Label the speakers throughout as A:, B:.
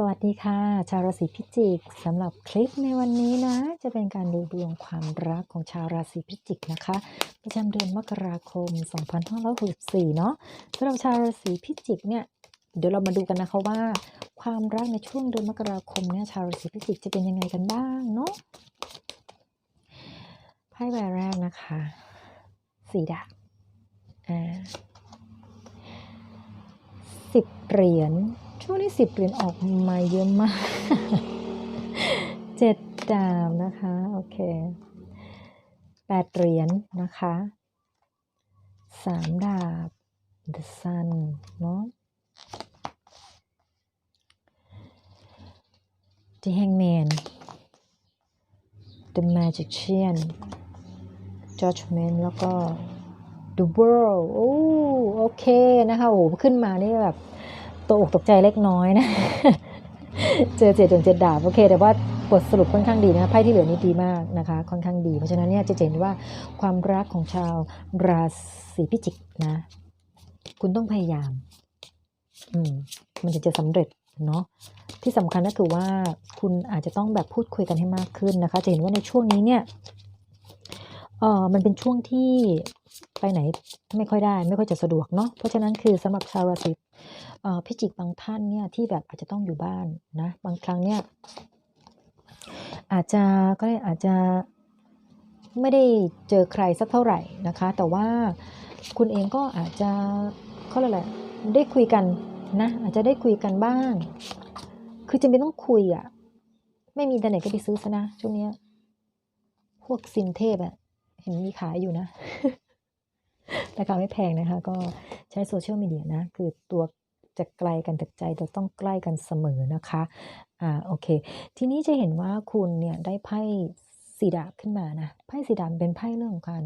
A: สวัสดีค่ะ ชาวราศีพิจิกสำหรับคลิปในวันนี้นะ จะเป็นการดูดวงความรักของชาวราศีพิจิกนะคะประจำเดือนมกราคม 2564 เนาะสำหรับชาวราศีพิจิกเนี่ยเดี๋ยวเรามาดูกันนะคะว่า ความรักในช่วงเดือนมกราคมเนี่ยชาวราศีพิจิกจะเป็นยังไงกันบ้างเนาะไพ่ใบแรกนะคะสีดาอ่าสิบเหรียญ ช่วงนี้สิบเหรียญออกมาเยอะมากเจ็ดดาบนะคะ โอเคแปดเหรียญนะคะสามดาบ the sun เนาะ The Hangman The Magician Judgment แล้วก็ The World โอ้โอเคนะคะโอ้ขึ้นมานี่แบบ ตกอกตกใจเล็กน้อยนะ เจอเจ็ดดวงเจ็ดดาบโอเค แต่ว่าบทสรุปค่อนข้างดีนะไพ่ที่เหลือนี่ดีมากนะคะ ค่อนข้างดี เพราะฉะนั้นเนี่ยจะเห็นว่าความรักของชาวราศีพิจิกนะ คุณต้องพยายาม อืม มันจะจะสำเร็จเนาะที่สำคัญก็คือว่าคุณอาจจะต้องแบบพูดคุยกันให้มากขึ้นนะคะ จะเห็นว่าในช่วงนี้เนี่ย เออมันเป็นช่วงที่ไปไหนไม่ค่อยได้ ไม่ค่อยจะสะดวกเนาะเพราะฉะนั้นคือสำหรับชาวราศีพิจิกบางท่านเนี่ยที่แบบอาจจะต้องอยู่บ้านนะบางครั้งเนี่ยอาจจะก็เลยอาจจะไม่ได้เจอใครสักเท่าไหร่นะคะ แต่ว่าคุณเองก็อาจจะเขาเรียกอะไรได้คุยกันนะอาจจะได้คุยกันบ้าง คือจำเป็นต้องคุยอะ่ะไม่มีอินเทอร์เน็ตก็ไปซื้อซะนะช่วงเนี้ยพวกซินเทพอะ เห็นมีขายอยู่นะ ราคาไม่แพงนะคะ ก็ใช้โซเชียลมีเดียนะ คือตัวจะไกลกันแต่ใจเราต้องใกล้กันเสมอนะคะ อ่าโอเค ทีนี้จะเห็นว่าคุณเนี่ยได้ไพ่สีดาบขึ้นมานะ ไพ่สีดาบเป็นไพ่เรื่องของการ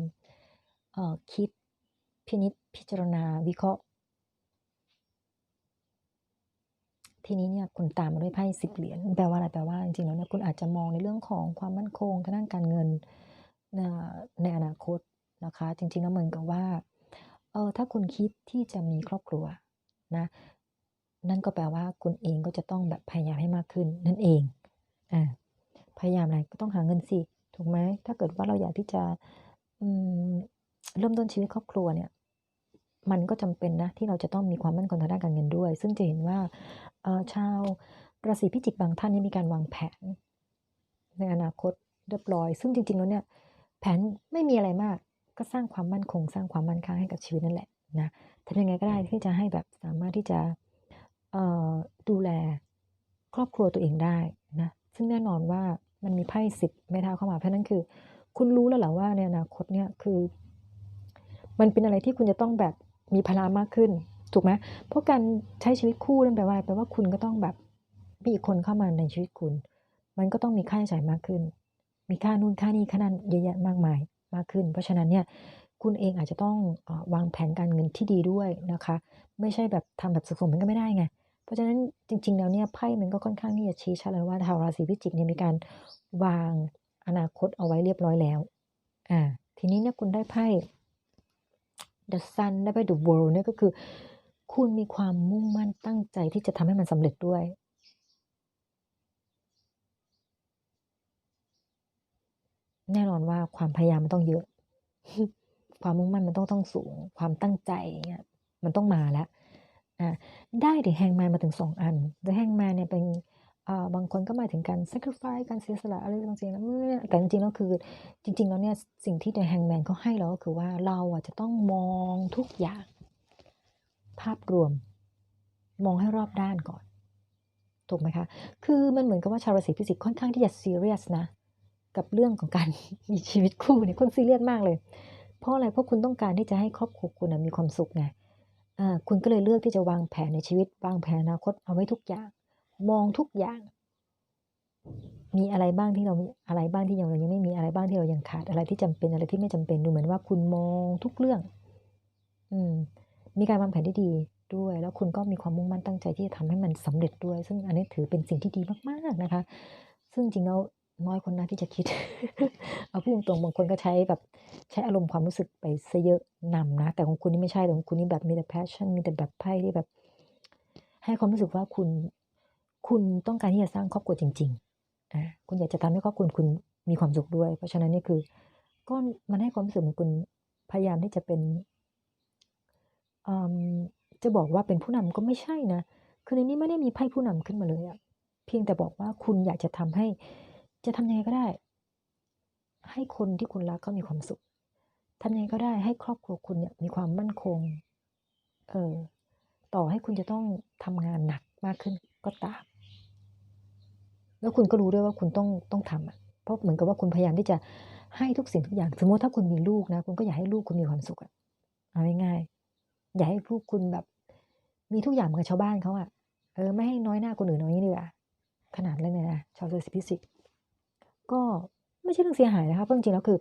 A: เอ่อคิดพินิจพิจารณาวิเคราะห์ ทีนี้เนี่ยคุณตามมาด้วยไพ่สิบเหรียญแปลว่าอะไรแปลว่าจริงๆแล้วเนี่ยคุณอาจจะมองในเรื่องของความมั่นคงทางด้านการเงิน ในอนาคตนะคะ จริงๆแล้วเหมือนกับว่าเออถ้าคุณคิดที่จะมีครอบครัวนะนั่นก็แปลว่าคุณเองก็จะต้องแบบพยายามให้มากขึ้นนั่นเองอ่าพยายามอะไรก็ต้องหาเงินสิถูกไหมถ้าเกิดว่าเราอยากที่จะอืมเริ่มต้นชีวิตครอบครัวเนี่ย มันก็จำเป็นนะที่เราจะต้องมีความมั่นคงทางด้านการเงินด้วย ซึ่งจะเห็นว่าเอ่อชาวราศีพิจิกบางท่านนี่มีการวางแผน ในอนาคตเรียบร้อย ซึ่งจริงๆแล้วเนี่ย แผนไม่มีอะไรมาก ก็สร้างความมั่นคง สร้างความมั่นคงให้กับชีวิตนั่นแหละนะทำยังไงก็ได้ที่จะให้แบบสามารถที่จะเอ่อดูแลครอบครัวตัวเองได้นะซึ่งแน่นอนว่ามันมีไพ่สิบไม้เท้าเข้ามา เพราะนั้นคือ คุณรู้แล้วแหละว่าในอนาคตเนี่ยคือ มันเป็นอะไรที่คุณจะต้องแบบมีพลามากขึ้น ถูกไหมเพราะการใช้ชีวิตคู่นั่นแปลว่าอะไรแปลว่าคุณก็ต้องแบบมีอีกคนเข้ามาในชีวิตคุณ มันก็ต้องมีค่าใช้จ่ายมากขึ้น มีค่านู่นค่านี่ค่านั้นเยอะแยะมากมายมากขึ้น เพราะฉะนั้นเนี่ยคุณเองอาจจะต้องวางแผนการเงินที่ดีด้วยนะคะ ไม่ใช่แบบทำแบบสุดๆมันก็ไม่ได้ไงเพราะฉะนั้นจริง ๆ แล้วเนี่ยไพ่มันก็ค่อนข้างที่จะชี้ชัดเลยว่าชาวราศีพิจิกเนี่ยมีการวางอนาคตเอาไว้เรียบร้อยแล้วอ่าทีนี้เนี่ยคุณได้ไพ่ The Sun ได้ไพ่ The World เนี่ยก็คือ คุณมีความมุ่งมั่นตั้งใจที่จะทำให้มันสำเร็จด้วย แน่นอนว่าความพยายามมันต้องเยอะ ความมุ่งมั่นมันต้องต้องสูง ความตั้งใจเงี้ยมันต้องมาแล้วได้ The Hangman มาถึงสองอัน The Hangman เนี่ยเป็นบางคนก็หมายถึงการ sacrifice การเสียสละอะไรบางสิ่งนะแต่จริงๆแล้วคือจริง ๆ แล้วเนี่ยสิ่งที่ The Hangman เขาให้เราก็คือว่าเราอะจะต้องมองทุกอย่าง ภาพรวม มองให้รอบด้านก่อน ถูกไหมคะ คือมันเหมือนกับว่าชาวราศีพิจิกค่อนข้างที่จะซีเรียสนะ กับเรื่องของการมีชีวิตคู่เนี่ยคุณซีเรียสมากเลย เพราะอะไรเพราะคุณต้องการที่จะให้ครอบครัวคุณนะมีความสุขไงคุณก็เลยเลือกที่จะวางแผนในชีวิต วางแผนอนาคตเอาไว้ทุกอย่าง มองทุกอย่าง มีอะไรบ้างที่เรามีอะไรบ้างที่ยังเรายังไม่มีอะไรบ้างที่เรายังขาดอะไรที่จำเป็นอะไรที่ไม่จำเป็นดูเหมือนว่าคุณมองทุกเรื่อง อืม มีการวางแผนที่ดีด้วย แล้วคุณก็มีความมุ่งมั่นตั้งใจที่จะทำให้มันสำเร็จด้วย ซึ่งอันนี้ถือเป็นสิ่งที่ดีมากๆนะคะ ซึ่งจริงแล้ว น้อยคนนะที่จะคิด เอาพูดตรงบางคนก็ใช้แบบใช้อารมณ์ความรู้สึกไปซะเยอะนำนะ แต่ของคุณนี่ไม่ใช่แต่ของคุณนี่แบบมีแต่ passion มีแต่แบบไพ่ที่แบบ ให้ความรู้สึกว่าคุณ คุณต้องการที่จะสร้างครอบครัวจริงๆอาคุณอยากจะทำให้ครอบครัวคุณมีความสุขด้วย เพราะฉะนั้นนี่คือก็มันให้ความรู้สึกเหมือนคุณพยายามที่จะเป็นจะบอกว่าเป็นผู้นำก็ไม่ใช่นะคือในนี้ไม่ได้มีไพ่ผู้นำขึ้นมาเลยอะเพียงแต่บอกว่าคุณอยากจะทำให้ จะทำยังไงก็ได้ ให้คนที่คุณรักเขามีความสุขทำยังไงก็ได้ให้ครอบครัวคุณเนี่ยมีความมั่นคง เออ ต่อให้คุณจะต้องทำงานหนักมากขึ้นก็ตาม แล้วคุณก็รู้ด้วยว่าคุณต้องต้องทำอะเพราะเหมือนกับว่าคุณพยายามที่จะให้ทุกสิ่งทุกอย่าง สมมติถ้าคุณมีลูกนะ คุณก็อยากให้ลูกคุณมีความสุขอะเอาง่ายๆ อยากให้ลูกคุณแบบ มีทุกอย่างเหมือนกับชาวบ้านเขาอะเออ ไม่ให้น้อยหน้าคนอื่นเอางี้ดีกว่าขนาดนั้นเลยนะชาวราศีพิจิก ก็ไม่ใช่เรื่องเสียหายนะคะเพราะจริงๆแล้วคือ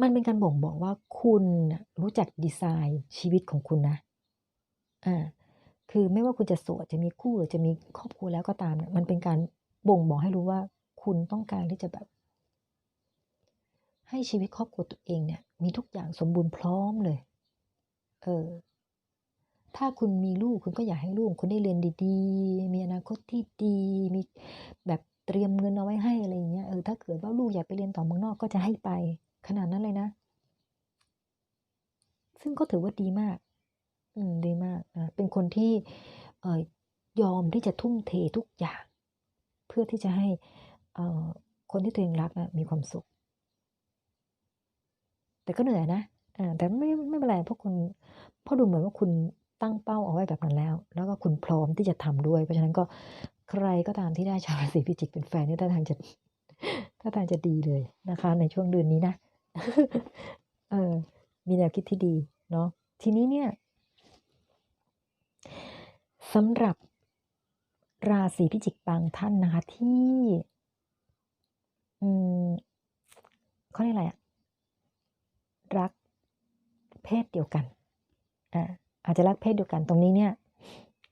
A: มันเป็นการบ่งบอกว่าคุณรู้จักดีไซน์ชีวิตของคุณนะอาคือไม่ว่าคุณจะโสดจะมีคู่หรือจะมีครอบครัวแล้วก็ตามเนี่ยมันเป็นการบ่งบอกให้รู้ว่าคุณต้องการที่จะแบบ ให้ชีวิตครอบครัวตัวเองเนี่ย มีทุกอย่างสมบูรณ์พร้อมเลย เออ ถ้าคุณมีลูกคุณก็อยากให้ลูกคุณได้เรียนดี ๆ มีอนาคตที่ดี มีแบบ เตรียมเงินเอาไว้ให้อะไรอย่างเงี้ยเออถ้าเกิดว่าลูกอยากไปเรียนต่อเมืองนอกก็จะให้ไป ขนาดนั้นเลยนะ ซึ่งก็ถือว่าดีมาก อืมดีมากนะเป็นคนที่เอ่อยอมที่จะทุ่มเททุกอย่าง เพื่อที่จะให้เอ่อคนที่ตัวเองรักอะมีความสุข แต่ก็เหนื่อยนะอาแต่ไม่ไม่เป็นไรเพราะคุณเพราะดูเหมือนว่าคุณตั้งเป้าเอาไว้แบบนั้นแล้ว แล้วก็คุณพร้อมที่จะทำด้วย เพราะฉะนั้นก็ ใครก็ตามที่ได้ชาวราศีพิจิกเป็นแฟนนี่ท่าทางจะท่าทางจะดีเลยนะคะ ในช่วงเดือนนี้นะเออมีแนวคิดที่ดีเนาะทีนี้เนี่ยสำหรับราศีพิจิกบางท่านนะคะ ที่อืมเขาเรียกอะไรอะรักเพศเดียวกันอาอาจจะรักเพศเดียวกันตรงนี้เนี่ย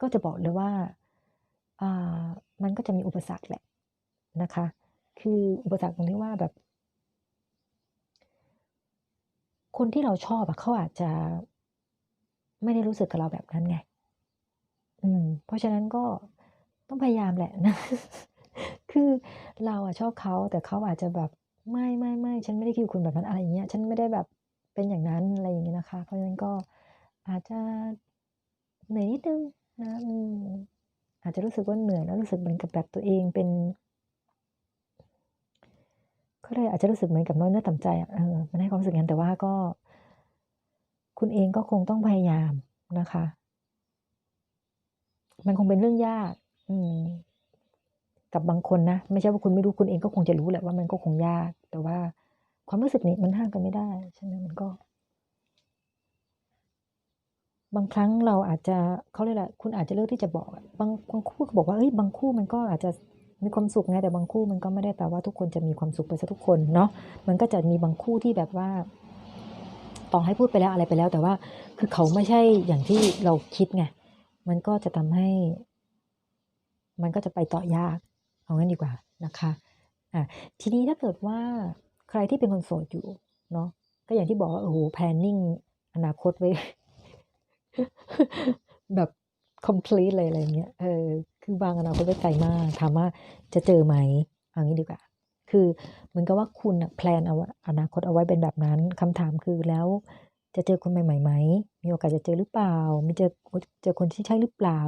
A: ก็จะบอกเลยว่า มันก็จะมีอุปสรรคแหละนะคะ คืออุปสรรคตรงที่ว่าแบบ คนที่เราชอบอะเขาอาจจะไม่ได้รู้สึกกับเราแบบนั้นไง อืม เพราะฉะนั้นก็ต้องพยายามแหละนะ คือเราอะชอบเขาแต่เขาอาจจะแบบไม่ๆๆฉันไม่ได้คิดคุณแบบนั้นอะไรอย่างเงี้ย ฉันไม่ได้แบบเป็นอย่างนั้นอะไรอย่างเงี้ยนะคะ เพราะฉะนั้นก็อาจจะเหนื่อยนิดนึงนะ อืม อาจจะรู้สึกว่าเหนื่อยแล้วรู้สึกเหมือนกับแบบตัวเองเป็นเขาเรียอาจจะรู้สึกเหมือนกับน้อยเนื้อต่ำใจอะเออมันให้ความรู้สึกงั้นแต่ว่าก็ คุณเองก็คงต้องพยายามนะคะ มันคงเป็นเรื่องยาก อืม กับบางคนนะไม่ใช่ว่าคุณไม่รู้คุณเองก็คงจะรู้แหละว่ามันก็คงยาก แต่ว่าความรู้สึกนี้มันห้ามกันไม่ได้ใช่ไหมมันก็ บางครั้งเราอาจจะเขาเรียกอะไรคุณอาจจะเลือกที่จะบอกบางบางคู่ก็บอกว่าเฮ้ยบางคู่มันก็อาจจะมีความสุขไงแต่บางคู่มันก็ไม่ได้แปลว่าทุกคนจะมีความสุขไปเสียทุกคนเนาะมันก็จะมีบางคู่ที่แบบว่า ต่อให้พูดไปแล้วอะไรไปแล้ว แต่ว่า คือเขาไม่ใช่อย่างที่เราคิดไงมันก็จะทำให้ มันก็จะไปต่อยากเอางั้นดีกว่านะคะอ่าทีนี้ถ้าเกิดว่าใครที่เป็นคนโสดอยู่เนาะก็อย่างที่บอกว่าโอ้โฮ planning อนาคตไว้ แบบ complete เลยอะไรเงี้ยเออคือวางอนาคตไว้ไกลมากถามว่าจะเจอไหมเอางี้ดีกว่า คือเหมือนกับว่าคุณน่ะแพลนเอาอนาคตเอาไว้เป็นแบบนั้นคำถามคือแล้วจะเจอคนใหม่ๆไหมมีโอกาสจะเจอหรือเปล่า มีเจอเจอคนที่ใช่หรือเปล่า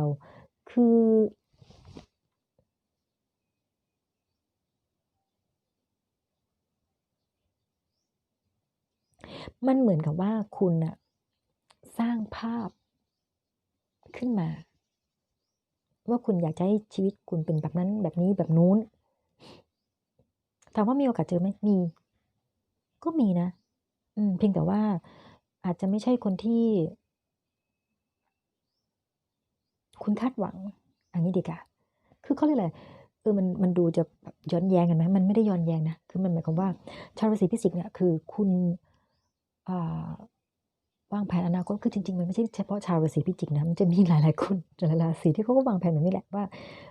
A: คือมันเหมือนกับว่าคุณน่ะสร้างภาพ ขึ้นมา ว่าคุณอยากจะให้ชีวิตคุณเป็นแบบนั้นแบบนี้แบบนู้นถามว่ามีโอกาสเจอไหมมี ก็มีนะ อืม เพียงแต่ว่าอาจจะไม่ใช่คนที่ คุณคาดหวังเอางี้ดีกว่าคือเขาเรียกอะไรเออมันมันดูจะแบบย้อนแย้งกันไหมมันไม่ได้ย้อนแย้งนะ คือมันหมายความว่าชาวราศีพิจิกเนี่ยคือคุณอ่า วางแผนอนาคตคือจริงๆ มันไม่ใช่เฉพาะชาวราศีพิจิกนะมันจะมีหลายๆคนหลายราศีที่เขาก็วางแผนแบบนี้แหละว่า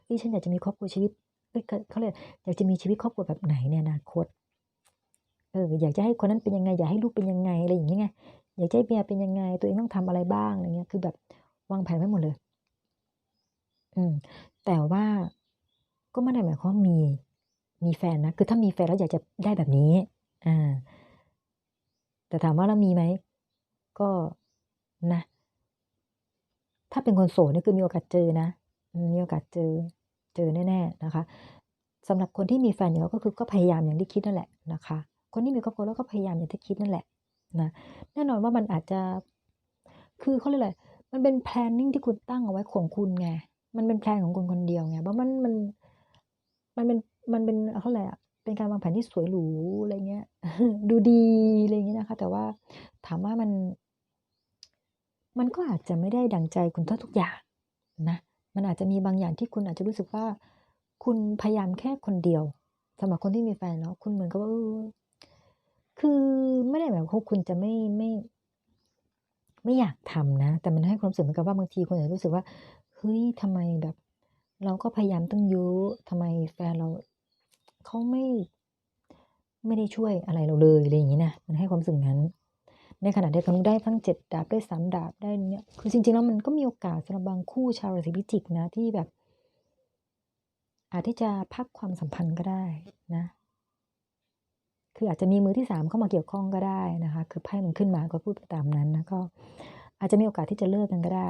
A: เฮ้ยฉันอยากจะมีครอบครัวชีวิตเฮ้ยเขาเขาเรียอยากจะมีชีวิตครอบครัวแบบไหนในอนาคตเอออยากจะให้คนนั้นเป็นยังไง อยากให้ลูกเป็นยังไงอะไรอย่างเงี้ไงอยากจะให้เมียเป็นยังไง ตัวเองต้องทำอะไรบ้างอะไรเงี้ยคือแบบวางแผนไว้หมดเลย อืม แต่ว่าก็ไม่ได้หมายความมี มีแฟนนะคือถ้ามีแฟนแล้วอยากจะได้แบบนี้อ่าแต่ถามว่าแล้วมีไหม ก็นะ ถ้าเป็นคนโสดนี่คือมีโอกาสเจอนะ มีโอกาสเจอเจอแน่ๆนะคะสำหรับคนที่มีแฟนอยู่แล้วก็คือก็พยายามอย่างที่คิดนั่นแหละนะคะ คนที่มีครอบครัวแล้วก็พยายามอย่างที่คิดนั่นแหละนะแน่นอนว่ามันอาจจะ คือเขาเรียกอะไรมันเป็น planning ที่คุณตั้งเอาไว้ของคุณไง มันเป็นแพลนของคุณคนเดียวไงเพราะมันมันมันเป็นมันเป็นเขาเรียกอะไรอะเป็นการวางแผนที่สวยหรูอะไรเงี้ย ดูดีอะไรอย่างงี้นะคะ แต่ว่าถามว่ามัน มันก็อาจจะไม่ได้ดังใจคุณเสียทุกอย่างนะ มันอาจจะมีบางอย่างที่คุณอาจจะรู้สึกว่า คุณพยายามแค่คนเดียวสำหรับคนที่มีแฟนเนาะคุณเหมือนกับว่าคือไม่ได้หมายความว่าคุณจะไม่ไม่ ไม่อยากทำนะ แต่มันให้ความรู้สึกเหมือนกับว่าบางทีคุณอาจจะรู้สึกว่าเฮ้ยทำไมแบบ เราก็พยายามตั้งยอะทำไมแฟนเราเขาไม่ไม่ได้ช่วยอะไรเราเลยอะไรอย่างงี้นะมันให้ความรู้สึกนั้น ในขณะเดียวกันได้ทั้ง 7 ดาบได้3ดาบได้เนี่ยคือจริงๆแล้วมันก็มีโอกาสสำหรับบางคู่ชาวราศีพิจิกนะที่แบบ อาจที่จะพักความสัมพันธ์ก็ได้นะ คืออาจจะมีมือที่3เข้ามาเกี่ยวข้องก็ได้นะคะ คือไพ่มันขึ้นมาก็พูดไปตามนั้นนะก็อาจจะมีโอกาสที่จะเลิกกันก็ได้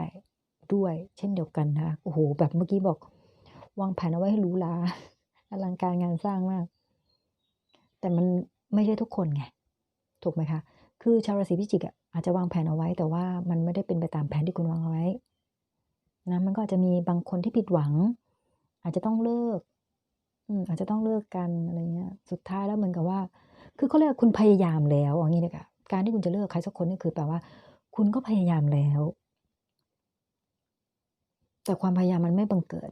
A: ด้วย เช่นเดียวกันนะคะโอ้โฮแบบเมื่อกี้บอกวางแผนเอาไว้ให้รูหราอลังการงานสร้างมาก แต่มันไม่ใช่ทุกคนไงถูกไหมคะ คือชาวราศีพิจิกอะอาจจะวางแผนเอาไว้ แต่ว่ามันไม่ได้เป็นไปตามแผนที่คุณวางเอาไว้นะมันก็อาจจะมีบางคนที่ผิดหวัง อาจจะต้องเลิกอืมอาจจะต้องเลิกกันอะไรเงี้ย สุดท้ายแล้วเหมือนกับว่า คือเขาเรียกคุณพยายามแล้วเอางี้ดีกว่าการที่คุณจะเลิกใครสักคนนี่คือแปลว่า คุณก็พยายามแล้ว แต่ความพยายามมันไม่บังเกิด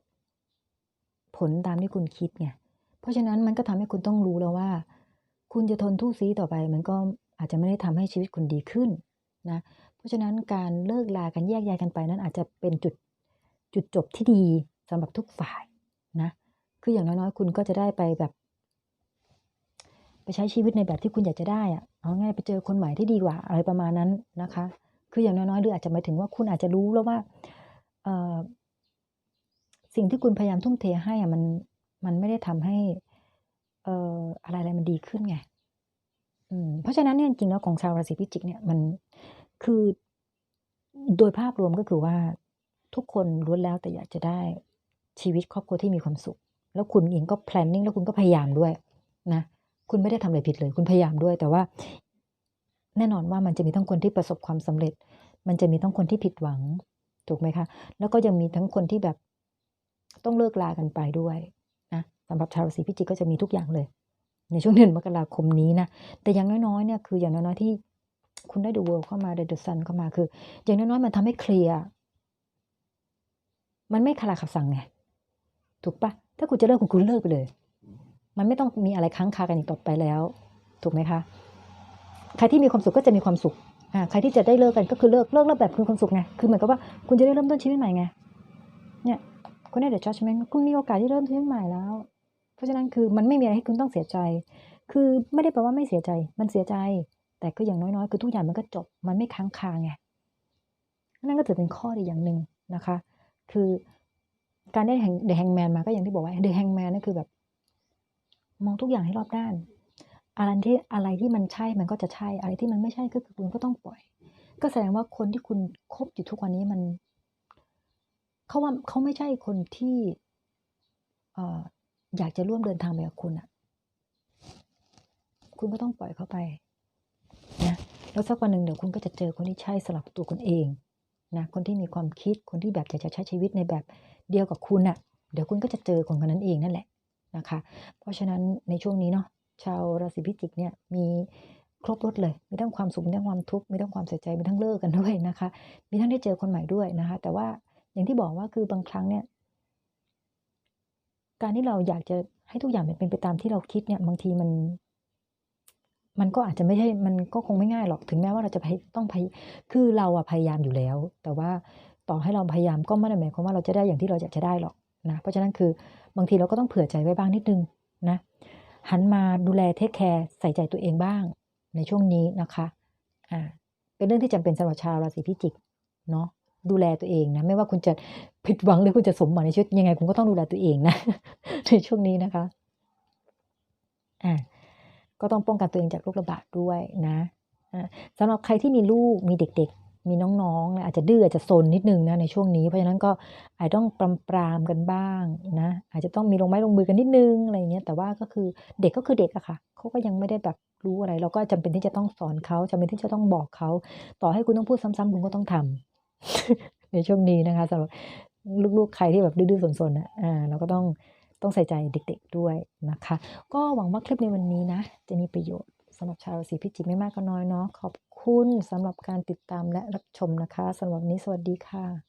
A: ผลตามที่คุณคิดไงเพราะฉะนั้นมันก็ทำให้คุณต้องรู้แล้วว่า คุณจะทนทู่ซี้ต่อไป มันก็ อาจจะไม่ได้ทำให้ชีวิตคุณดีขึ้นนะเพราะฉะนั้นการเลิกลากันแยกย้ายกันไปนั้นอาจจะเป็นจุดจุดจบที่ดีสำหรับทุกฝ่ายนะคืออย่างน้อยๆคุณก็จะได้ไปแบบ ไปใช้ชีวิตในแบบที่คุณอยากจะได้อะเอาง่ายไปเจอคนใหม่ที่ดีกว่าอะไรประมาณนั้นนะคะ คืออย่างน้อยๆหรืออาจจะหมายถึงว่าคุณอาจจะรู้แล้วว่าสิ่งที่คุณพยายามทุ่มเทให้อะมันมันไม่ได้ทำให้เอ่ออะไรๆมันดีขึ้นไง อืมเพราะฉะนั้นเนี่ยจริงๆแล้วของชาวราศีพิจิกเนี่ยมันคือโดยภาพรวมก็คือว่าทุกคนล้วนแล้วแต่อยากจะได้ชีวิตครอบครัวที่มีความสุข แล้วคุณเองก็ planning แล้วคุณก็พยายามด้วยนะคุณไม่ได้ทำอะไรผิดเลย คุณพยายามด้วย แต่ว่า แน่นอนว่ามันจะมีทั้งคนที่ประสบความสำเร็จ มันจะมีทั้งคนที่ผิดหวัง ถูกไหมคะ แล้วก็ยังมีทั้งคนที่แบบต้องเลิกลากันไปด้วยนะสำหรับชาวราศีพิจิกก็จะมีทุกอย่างเลย ในช่วงเดือนมกราคมนี้นะ แต่อย่างน้อยๆเนี่ยคืออย่างน้อยๆที่คุณได้ The World เข้ามาได้ The Sun เข้ามาคือ อย่างน้อยๆมันทำให้เคลียร์มันไม่คาราคาซังไงถูกปล่าถ้าคุณจะเลิกคุณคุณเลิกไปเลย มันไม่ต้องมีอะไรค้างคากันอีกต่อไปแล้ว ถูกไหมคะใครที่มีความสุขก็จะมีความสุขอาใครที่จะได้เลิกกันก็คือเลิกเลิกแล้วแบบมีความสุขไงคือเหมือนกับว่าคุณจะได้เริ่มต้นชีวิตใหม่ไงเนี่ยคุณได้ The Judgment คุณมีโอกาสที่เริ่มชีวิตใหม่แล้ว เพราะฉะนั้นคือมันไม่มีอะไรให้คุณต้องเสียใจ คือไม่ได้แปลว่าไม่เสียใจ มันเสียใจ แต่ก็อย่างน้อยๆ คือทุกอย่างมันก็จบ มันไม่ค้างคาไง นั่นก็ถือเป็นข้อดีอย่างหนึ่งนะคะ คือการได้ Hang The Hangman มาก็อย่างที่บอกว่า The Hangman นี่คือแบบ มองทุกอย่างให้รอบด้าน อะไรที่อะไรที่มันใช่มันก็จะใช่ อะไรที่มันไม่ใช่ก็คือคุณก็ต้องปล่อย ก็แสดงว่าคนที่คุณคบอยู่ทุกวันนี้มันเขาว่าเขาไม่ใช่คนที่เอยากจะร่วมเดินทางไปกับคุณน่ะคุณก็ต้องปล่อยเขาไปนะแล้วสักวันหนึ่งเดี๋ยวคุณก็จะเจอคนที่ใช่สำหรับตัวคุณเองนะคนที่มีความคิดคนที่แบบอยากจะใช้ชีวิตในแบบเดียวกับคุณน่ะ เดี๋ยวคุณก็จะเจอคนคนนั้นเองนั่นแหละนะคะ เพราะฉะนั้นในช่วงนี้เนาะชาวราศีพิจิกเนี่ยมีครบรสเลย มีทั้งความสุขมีทั้งความทุกข์มีทั้งความเสียใจมีทั้งเลิกกันด้วยนะคะ มีทั้งได้เจอคนใหม่ด้วยนะคะ แต่ว่าอย่างที่บอกว่าคือบางครั้งเนี่ย การที่เราอยากจะให้ทุกอย่างมันเป็นไปตามที่เราคิดเนี่ย บางทีมัน มันก็อาจจะไม่ใช่ มันก็คงไม่ง่ายหรอก ถึงแม้ว่าเราจะพยต้องพยคือเราอะพยายามอยู่แล้ว แต่ว่าต่อให้เราพยายามก็ไม่ได้หมายความว่าเราจะได้อย่างที่เราอยากจะได้หรอกนะ เพราะฉะนั้นคือบางทีเราก็ต้องเผื่อใจไว้บ้างนิดนึงนะ หันมาดูแลเทกแคร์ใส่ใจตัวเองบ้างในช่วงนี้นะคะ อ่า เป็นเรื่องที่จำเป็นสำหรับชาวราศีพิจิก เนาะ ดูแลตัวเองนะ ไม่ว่าคุณจะผิดหวังหรือคุณจะสมหวังในชีวิตยังไงคุณก็ต้องดูแลตัวเองนะ ในช่วงนี้นะคะอ่าก็ต้องป้องกันตัวเองจากโรคระบาดด้วยนะอาสำหรับใครที่มีลูกมีเด็กๆ มีน้องๆอาจจะดื้ออาจจะซนนิดนึงนะในช่วงนี้ เพราะฉะนั้นก็อาจจะต้องปรามๆกันบ้างนะอาจจะต้องมีลงไม้ลงมือกันนิดนึงอะไรเงี้ยแต่ว่าก็คือเด็กก็คือเด็กอะค่ะเขาก็ยังไม่ได้แบบรู้อะไร เราก็จำเป็นที่จะต้องสอนเขาจำเป็นที่จะต้องบอกเขา ต่อให้คุณต้องพูดซ้ำๆคุณก็ต้องทำ ในช่วงนี้นะคะสำหรับลูกๆใครที่แบบดื้อๆสนๆนะอาเราก็ต้องต้องใส่ใจเด็ก ๆด้วยนะคะ ก็หวังว่าคลิปในวันนี้นะ จะมีประโยชน์สำหรับชาวราศีพิจิกไม่มากก็น้อยเนาะขอบคุณสำหรับการติดตามและรับชมนะคะสำหรับนี้สวัสดีค่ะ